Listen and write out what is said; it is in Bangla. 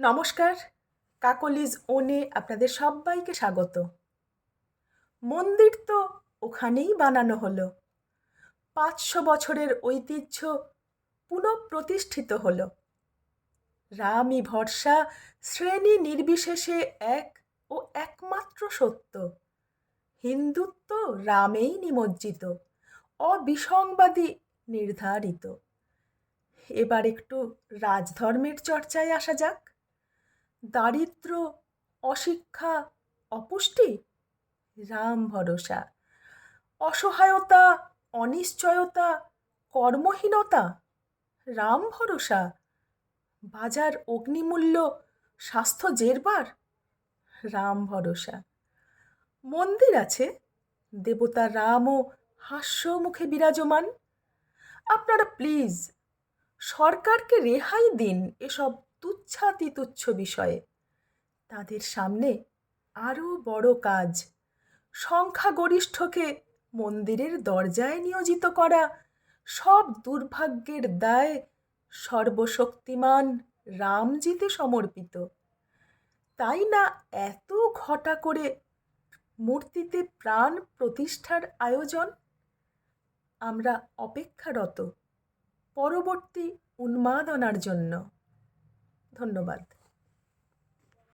নমস্কার, কাকলিজ ওনে আপনাদের সবাইকে স্বাগত। মন্দির তো ওখানেই বানানো হলো। পাঁচশো বছরের ঐতিহ্য পুনঃপ্রতিষ্ঠিত হলো। রামই ভরসা শ্রেণি নির্বিশেষে এক ও একমাত্র সত্য। হিন্দুত্ব রামেই নিমজ্জিত, অবিসংবাদী নির্ধারিত। এবার একটু রাজধর্মের চর্চায় আসা যাক। দারিদ্র অশিক্ষা, অপুষ্টি? রাম ভরসা। অসহায়তা, অনিশ্চয়তা, কর্মহীনতা? রাম ভরসা। বাজার অগ্নিমূল্য, স্বাস্থ্য জেরবার? রাম ভরসা। মন্দির আছে। দেবতা রামও হাস্য মুখে বিরাজমান। আপনারা প্লিজ সরকারকে রেহাই দিন এসব তুচ্ছাতি তুচ্ছ বিষয়ে। তাদের সামনে আরও বড় কাজ। সংখ্যাগরিষ্ঠকে মন্দিরের দরজায় নিয়োজিত করা সব দুর্ভাগ্যের দায় সর্বশক্তিমান রামজিতে সমর্পিত। তাই না এত ঘটা করে মূর্তিতে প্রাণ প্রতিষ্ঠার আয়োজন? আমরা অপেক্ষারত, পরবর্তী উন্মাদনার জন্য। ধন্যবাদ।